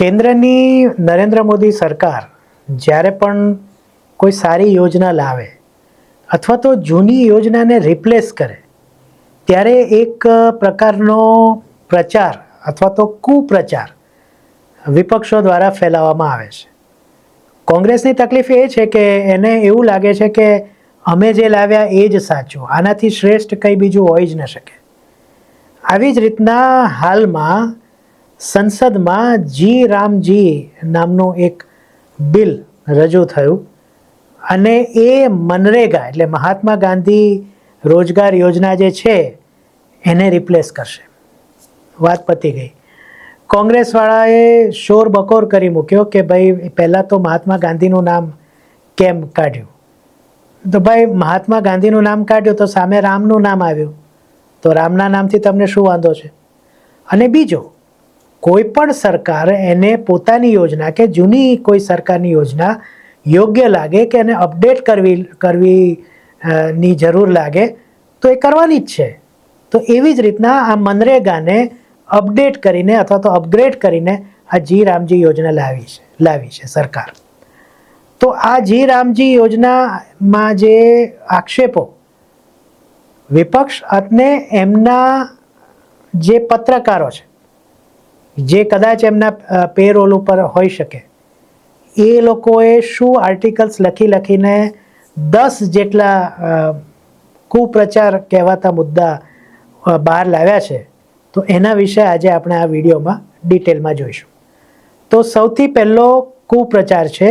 કેન્દ્રની નરેન્દ્ર મોદી સરકાર જ્યારે પણ કોઈ સારી યોજના લાવે અથવા તો જૂની યોજનાને રિપ્લેસ કરે, ત્યારે એક પ્રકારનો પ્રચાર અથવા તો કુપ્રચાર વિપક્ષો દ્વારા ફેલાવવામાં આવે છે. કોંગ્રેસની તકલીફ એ છે કે એને એવું લાગે છે કે અમે જે લાવ્યા એ જ સાચું, આનાથી શ્રેષ્ઠ કંઈ બીજું હોઈ જ ન શકે. આવી જ રીતના હાલમાં સંસદમાં જી રામજી નામનું એક બિલ રજૂ થયું અને એ મનરેગા એટલે મહાત્મા ગાંધી રોજગાર યોજના જે છે, એને રિપ્લેસ કરશે. વાત પતી ગઈ. કોંગ્રેસવાળાએ શોર બકોર કરી મૂક્યો કે ભાઈ, પહેલાં તો મહાત્મા ગાંધીનું નામ કેમ કાઢ્યું? તો ભાઈ, મહાત્મા ગાંધીનું નામ કાઢ્યું તો સામે રામનું નામ આવ્યું. તો રામના નામથી તમને શું વાંધો છે? અને બીજો કોઈ પણ સરકાર એને પોતાની યોજના કે જૂની કોઈ સરકારની યોજના યોગ્ય લાગે કે એને અપડેટ કરવી કરવી ની જરૂર લાગે, તો એ કરવાની જ છે. તો એવી જ રીતના આ મનરેગાને અપડેટ કરીને અથવા તો અપગ્રેડ કરીને આ જી રામજી યોજના લાવી છે લાવી છે સરકાર. તો આ જી રામજી યોજનામાં જે આક્ષેપો, વિપક્ષ અને એમના જે પત્રકારો છે જે કદાચ એમના પેરોલ ઉપર હોઈ શકે. એ લોકોએ શું આર્ટિકલ્સ લખી લખીને દસ જેટલા કુપ્રચાર કહેવાતા મુદ્દા બહાર લાવ્યા છે, તો એના વિશે આજે આપણે આ વિડીયોમાં ડિટેલમાં જોઈશું. તો સૌથી પહેલો કુપ્રચાર છે,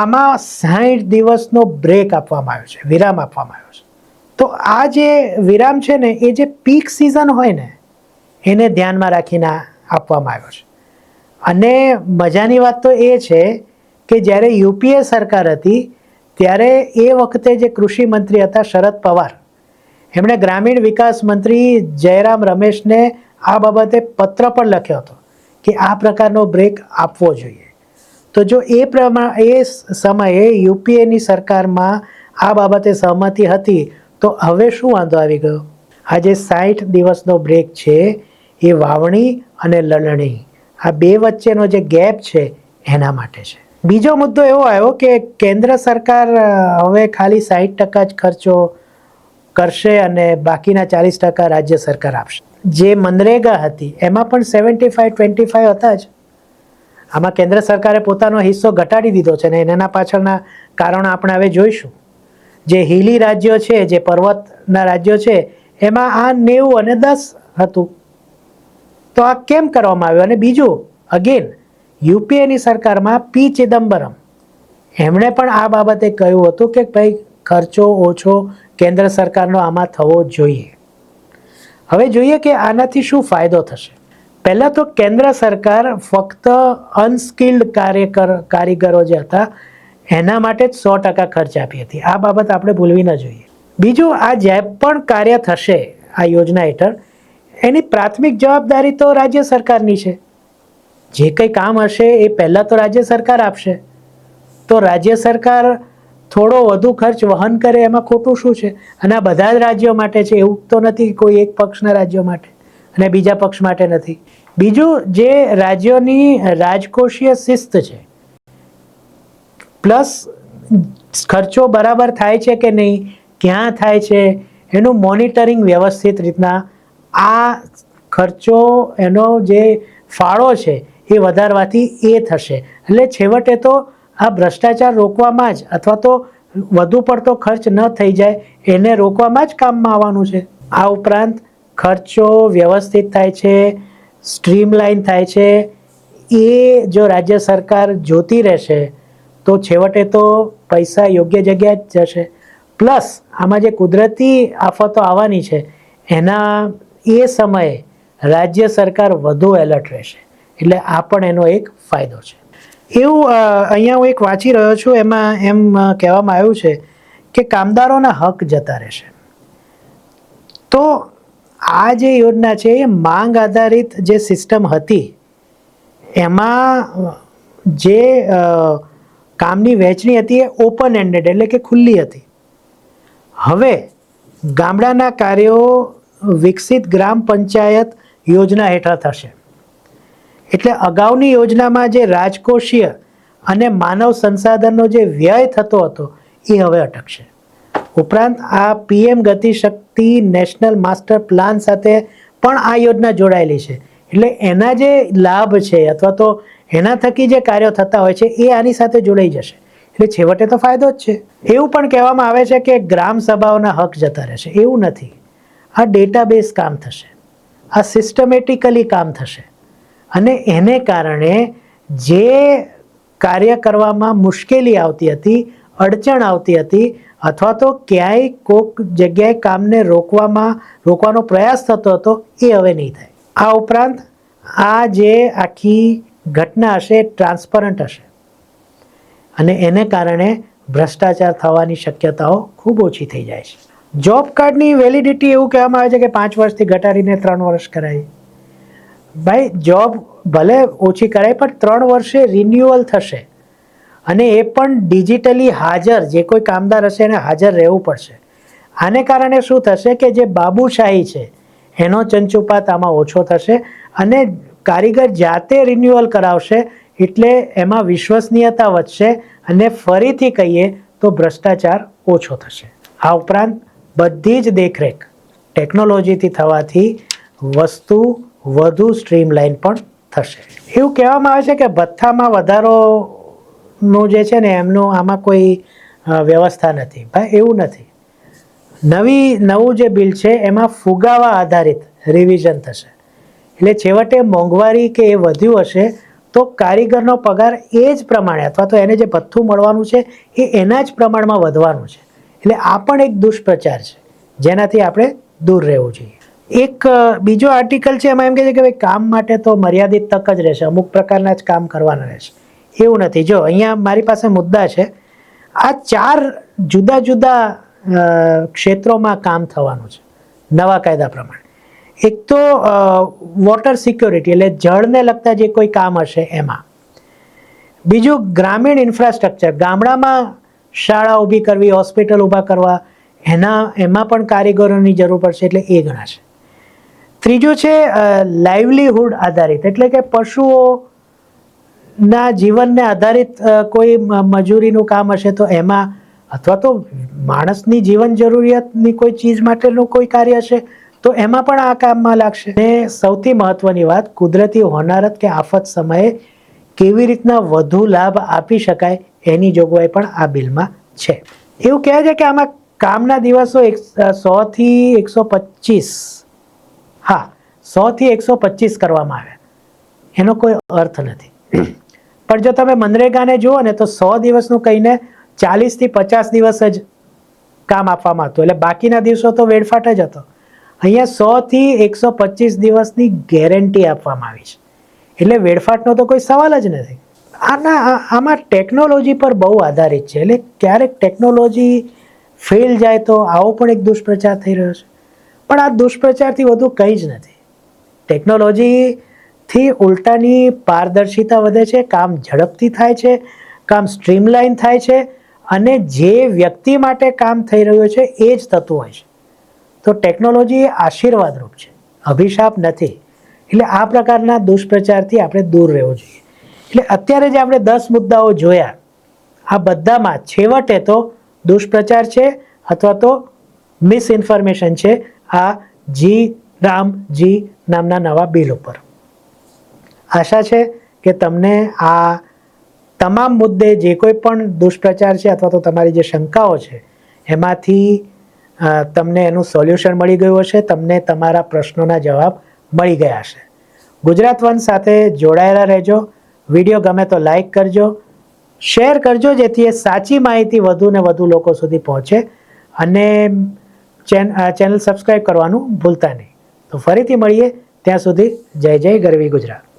આમાં સાઠ દિવસનો બ્રેક આપવામાં આવ્યો છે, વિરામ આપવામાં આવ્યો છે. તો આ જે વિરામ છે ને, એ જે પીક સિઝન હોય ને, એને ધ્યાનમાં રાખીને આપવામાં આવ્યો છે. અને મજાની વાત તો એ છે કે જ્યારે યુપીએ સરકાર હતી, ત્યારે એ વખતે જે કૃષિ મંત્રી હતા શરદ પવાર, એમણે ગ્રામીણ વિકાસ મંત્રી જયરામ રમેશને આ બાબતે પત્ર પણ લખ્યો હતો કે આ પ્રકારનો બ્રેક આપવો જોઈએ. તો જો એ પ્રમાણ એ સમયે યુપીએની સરકારમાં આ બાબતે સહમતિ હતી, તો હવે શું વાંધો આવી ગયો? આજે સાઠ દિવસનો બ્રેક છે એ વાવણી અને લણણી. આ બે વચ્ચેનો જે ગેપ છે, એના માટે છે. બીજો મુદ્દો એવો આવ્યો કે કેન્દ્ર સરકાર હવે ખાલી સાઠ ટકા જ ખર્ચો કરશે અને બાકીના ચાલીસ ટકા રાજ્ય સરકાર આપશે. જે મનરેગા હતી, એમાં પણ સેવન્ટી ફાઈવ, ટ્વેન્ટી ફાઈવ હતા જ. આમાં કેન્દ્ર સરકારે પોતાનો હિસ્સો ઘટાડી દીધો છે ને એના પાછળના કારણો આપણે હવે જોઈશું. જે હિલી રાજ્યો છે, જે પર્વતના રાજ્યો છે, એમાં આ નેવું અને દસ હતું. તો આ કેમ કરવામાં આવ્યું? અને બીજું અગેન યુપીએની સરકારમાં પી ચિદમ્બરમ. એમણે પણ આ બાબતે કહ્યું હતું કે ભાઈ, ખર્ચો ઓછો કેન્દ્ર સરકારનો આમાં થવો જોઈએ. હવે જોઈએ કે આનાથી શું ફાયદો થશે. પહેલાં તો કેન્દ્ર સરકાર ફક્ત અનસ્કિલ્ડ કાર્યકર, કારીગરો જે હતા, એના માટે જ સો ટકા ખર્ચ આપી હતી. આ બાબત આપણે ભૂલવી ન જોઈએ. બીજું, આ જે પણ કાર્ય થશે આ યોજના હેઠળ એની પ્રાથમિક જવાબદારી તો રાજ્ય સરકારની છે. જે કંઈ કામ હશે એ પહેલાં તો રાજ્ય સરકાર આપશે. તો રાજ્ય સરકાર થોડો વધુ ખર્ચ વહન કરે એમાં ખોટું શું છે? અને આ બધા જ રાજ્યો માટે છે, એવું તો નથી કોઈ એક પક્ષના રાજ્યો માટે અને બીજા પક્ષ માટે નથી. બીજું, જે રાજ્યોની રાજકોષીય શિસ્ત છે, પ્લસ ખર્ચો બરાબર થાય છે કે નહીં, ક્યાં થાય છે, એનું મોનિટરિંગ વ્યવસ્થિત રીતના આ ખર્ચો, એનો જે ફાળો છે, એ વધારવાથી એ થશે. એટલે છેવટે તો આ ભ્રષ્ટાચાર રોકવામાં જ અથવા તો વધુ પડતો ખર્ચ ન થઈ જાય, એને રોકવામાં જ કામમાં આવવાનું છે. આ ઉપરાંત ખર્ચો વ્યવસ્થિત થાય છે, સ્ટ્રીમલાઇન થાય છે. એ જો રાજ્ય સરકાર જોતી રહેશે, તો છેવટે તો પૈસા યોગ્ય જગ્યાએ જ જશે. પ્લસ આમાં જે કુદરતી આફતો આવવાની છે, એના એ સમયે રાજ્ય સરકાર વધુ એલર્ટ રહેશે. એટલે આ પણ એનો એક ફાયદો છે. એવું અહીંયા હું એક વાંચી રહ્યો છું, એમાં એમ કહેવામાં આવ્યું છે કે કામદારોના હક જતા રહેશે. તો આ જે યોજના છે, એ માંગ આધારિત જે સિસ્ટમ હતી, એમાં જે કામની વહેંચણી હતી એ ઓપન એન્ડેડ એટલે કે ખુલ્લી હતી. હવે ગામડાના કાર્યો વિકસિત ગ્રામ પંચાયત યોજના હેઠળ થશે. એટલે અગાઉની યોજનામાં જે રાજકોષીય અને માનવ સંસાધનનો જે વ્યય થતો હતો, એ હવે અટકશે. ઉપરાંત આ PM Gati Shakti national master plan સાથે પણ આ યોજના જોડાયેલી છે. એટલે એના જે લાભ છે અથવા તો એના થકી જે કાર્યો થતા હોય છે, એ આની સાથે જોડાઈ જશે. એટલે છેવટે તો ફાયદો જ છે. એવું પણ કહેવામાં આવે છે કે ગ્રામ સભાઓના હક જતા રહેશે. એવું નથી. આ ડેટાબેઝ કામ થશે. આ સિસ્ટમેટિકલી કામ થશે. અને એને કારણે જે કાર્ય કરવામાં મુશ્કેલી આવતી હતી, અડચણ આવતી હતી, અથવા તો ક્યાંય કોઈક જગ્યાએ કામને રોકવામાં, રોકવાનો પ્રયાસ થતો હતો, એ હવે નહીં થાય. આ ઉપરાંત આ જે આખી ઘટના હશે ટ્રાન્સપરન્ટ હશે. અને એને કારણે ભ્રષ્ટાચાર થવાની શક્યતાઓ ખૂબ ઓછી થઈ જાય છે. જોબ કાર્ડની વેલિડિટી એવું કહેવામાં આવે છે કે પાંચ વર્ષથી ઘટાડીને ત્રણ વર્ષ કરાય. ભાઈ જોબ ભલે ઓછી કરાય, પણ ત્રણ વર્ષે રિન્યુઅલ થશે. અને એ પણ ડિજિટલી હાજર, જે કોઈ કામદાર હશે એને હાજર રહેવું પડશે. આને કારણે શું થશે કે જે બાબુશાહી છે, એનો ચંચુપાત આમાં ઓછો થશે અને કારીગર જાતે રિન્યુઅલ કરાવશે, એટલે એમાં વિશ્વસનીયતા વધશે અને ફરીથી કહીએ તો ભ્રષ્ટાચાર ઓછો થશે. આ ઉપરાંત બધી જ દેખરેખ ટેકનોલોજીથી થવાથી વસ્તુ વધુ સ્ટ્રીમલાઇન પણ થશે. એવું કહેવામાં આવે છે કે ભથ્થામાં વધારોનું જે છે ને, એમનું આમાં કોઈ વ્યવસ્થા નથી. ભાઈ, એવું નથી. નવી, નવું જે બિલ છે, એમાં ફુગાવા આધારિત રિવિઝન થશે. એટલે છેવટે મોંઘવારી કે એ વધ્યું હશે, તો કારીગરનો પગાર એ જ પ્રમાણે, અથવા તો એને જે ભથ્થું મળવાનું છે, એ એના જ પ્રમાણમાં વધવાનું છે. એટલે આ પણ એક દુષ્પ્રચાર છે, જેનાથી આપણે દૂર રહેવું જોઈએ. એક બીજો આર્ટિકલ છે, એમાં એમ કહે છે કે ભાઈ, કામ માટે તો મર્યાદિત તક જ રહેશે, અમુક પ્રકારના જ કામ કરવાના રહેશે. એવું નથી. જો, અહીંયા મારી પાસે મુદ્દા છે, આ ચાર જુદા જુદા ક્ષેત્રોમાં કામ થવાનું છે, નવા કાયદા પ્રમાણે. એક તો વોટર સિક્યોરિટી એટલે જળને લગતા જે કોઈ કામ હશે એમાં. બીજું ગ્રામીણ ઇન્ફ્રાસ્ટ્રક્ચર ગામડામાં શાળા ઊભી કરવી, હોસ્પિટલ ઊભા કરવા, એના, એમાં પણ કારીગરોની જરૂર પડશે એટલે એ ગણાશે ત્રીજું છે લાઇવલીહુડ આધારિત, એટલે કે પશુઓ ના જીવનને આધારિત કોઈ મજૂરીનું કામ હશે તો એમાં, અથવા તો માણસની જીવન જરૂરિયાતની કોઈ ચીજ માટેનું કોઈ કાર્ય હશે, તો એમાં પણ આ કામમાં લાગશે. ને સૌથી મહત્વની વાત, કુદરતી હોનારત કે આફત સમયે કેવી રીતના વધુ લાભ આપી શકાય એની જોગવાઈ પણ આ બિલમાં છે. એવું કહે છે કે આમાં કામના દિવસો એક સોથી એકસો પચીસ. હા સોથી એકસો પચીસ કરવામાં આવ્યા એનો કોઈ અર્થ નથી. પણ જો તમે મનરેગાને જુઓ ને તો સો દિવસનું કહીને ચાલીસથી પચાસ દિવસ જ કામ આપવામાં હતું એટલે બાકીના દિવસો તો વેડફાટ જ હતો. અહીંયા સોથી એકસો પચીસ દિવસની ગેરંટી આપવામાં આવી છે. એટલે વેડફાટનો તો કોઈ સવાલ જ નથી. આના આમાં ટેકનોલોજી પર બહુ આધારિત છે. એટલે ક્યારેક ટેકનોલોજી ફેલ જાય તો આવો પણ એક દુષ્પ્રચાર થઈ રહ્યો છે. પણ આ દુષ્પ્રચારથી વધુ કંઈ જ નથી. ટેકનોલોજીથી ઉલટાની પારદર્શિતા વધે છે, કામ ઝડપથી થાય છે, કામ સ્ટ્રીમલાઇન થાય છે, અને જે વ્યક્તિ માટે કામ થઈ રહ્યું છે, એ જ થતું હોય છે. તો ટેકનોલોજી આશીર્વાદરૂપ છે. અભિશાપ નથી. એટલે આ પ્રકારના દુષ્પ્રચારથી આપણે દૂર રહેવું જોઈએ. એટલે અત્યારે જે આપણે દસ મુદ્દાઓ જોયા, આ બધામાં છેવટે તો દુષ્પ્રચાર છે અથવા તો મિસઇન્ફોર્મેશન છે આ જી રામજી નામના નવા બિલ ઉપર. આશા છે કે તમને આ તમામ મુદ્દે જે કોઈ પણ દુષ્પ્રચાર છે અથવા તો તમારી જે શંકાઓ છે, એમાંથી તમને એનું સોલ્યુશન મળી ગયું હશે, તમને તમારા પ્રશ્નોના જવાબ મળી ગયા હશે. ગુજરાત વન સાથે જોડાયેલા રહેજો. વીડિયો ગમે તો લાઈક કરજો, શેર કરજો, જેથી એ સાચી માહિતી વધુ ને વધુ લોકો સુધી પહોંચે અને ચેન ચેનલ સબસ્ક્રાઈબ કરવાનું ભૂલતા નહીં. તો ફરીથી મળીએ, ત્યાં સુધી જય જય ગરવી ગુજરાત.